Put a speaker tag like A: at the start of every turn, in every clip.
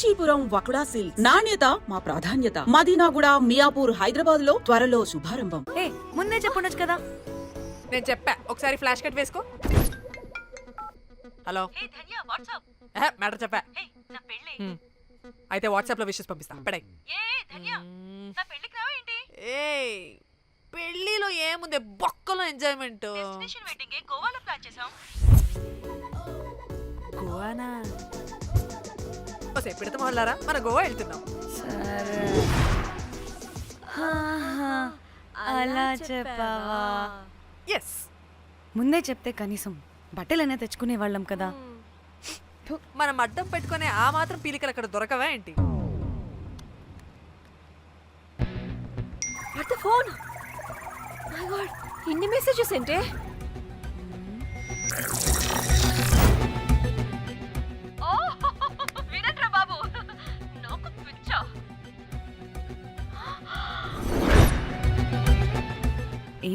A: Kanchipuram వకుడా silks. నాణ్యత మా ప్రాధాన్యత. మదీనాగుడ మియాపూర్ హైదరాబాద్లో త్వరలో శుభారంభం.
B: ఏ ముందే చెప్పుండొచ్చు కదా?
C: నేను చెప్పా. ఒకసారి ఫ్లాష్ కట్ వేసుకో. హలో. మ్యాటర్ చెప్పా. హ్మ్. అయితే వాట్సాప్లో విషెస్ పంపిస్తా. పడాయి ఏ పెళ్ళిలో ఏముంది? బొక్కలో ఎంజాయ్మెంట్. గోవానా? ఓసే పిడత మొహల్లారా మన గోవా వెళ్తున్నాం.
B: సరే. అలా చెప్పావా?
C: ఎస్
B: ముందే చెప్తే కనీసం బట్టలైనా తెచ్చుకునే వాళ్ళం కదా
C: మనం అడ్డం పెట్టుకునే ఆ మాత్రం పీలికలు అక్కడ దొరకవా ఏంటి?
D: What the phone. My god ఇన్ని మెసేజెస్ ఏంటే?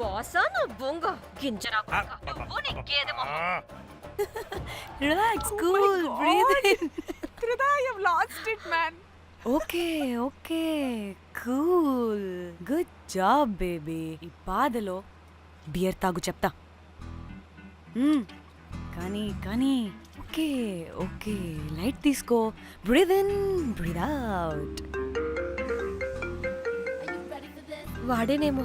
D: బాసా నా బొంగ గింజరా. నువ్వు నీ గేదె
B: relax cool breathe
C: last it man
B: okay okay cool good job baby ఈ బాధలో బియర్ తాగు చెప్తా. మ్మ్. కానీ కానీ ఓకే ఓకే లైట్ తీసుకో. Breathe in breathe out
D: వాడేనేమో.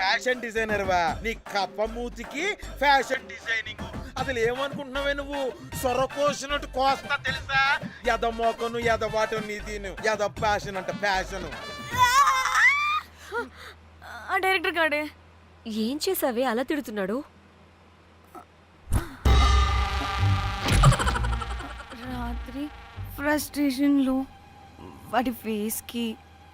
E: Fashion designer వా. నీ కప్ప మూతికి ఫ్యాషన్ డిజైనింగ్ అసలు ఏమనుకుంటున్నావే నువ్వు? సొర కోసినట్టు కోస్తా తెలుసా? ఎద మోకను ఎద వాటం నీ ఎద ఫ్యాషన్ అంట ఫ్యాషన్
B: ఆ డైరెక్టర్ గాడే.
D: ఏం చేసావే? అలా తిడుతున్నాడు.
B: రాత్రి ఫ్రస్ట్రేషన్లో వాడి ఫేస్కి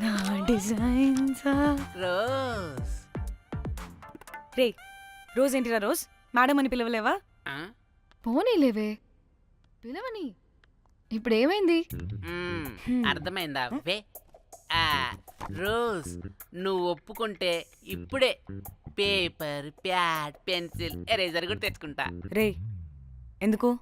F: నా డిజైన్స్
G: రోజ్
F: రే రోజ్ ఏంటిరా రోజ్? మేడం అని పిలవలేవా?
H: పోనీలేవే. పిలవని. ఇప్పుడు ఏమైంది
G: అర్థమైందా? వే ఆ, రోజ్ నువ్వు ఒప్పుకుంటే ఇప్పుడే పేపర్ ప్యాడ్ పెన్సిల్ ఎరేజర్ కూడా తెచ్చుకుంటా.
F: రే ఎందుకు?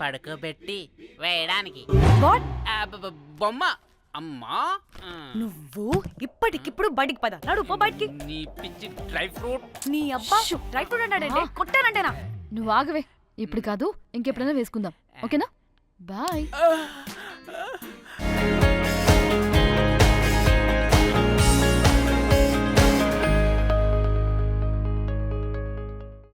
G: పడుకోబెట్టి వేయడానికి.
F: వాట్?
G: ఆ, బ- బ- బొమ్మ. అమ్మా. ఆ,
F: నువ్వు ఇప్పటికిప్పుడు బయటికి పద. నడు పో బయటికి.
G: నీ పిచ్చి డ్రై ఫ్రూట్.
F: నీ అబ్బా. రైట్ ఫుడ్ అన్నాడంటే కొట్టానంటేనా?
H: నువ్వు ఆగవే. ఇప్పుడు కాదు ఇంకెప్పుడైనా వేసుకుందాం. ఓకేనా? బాయ్.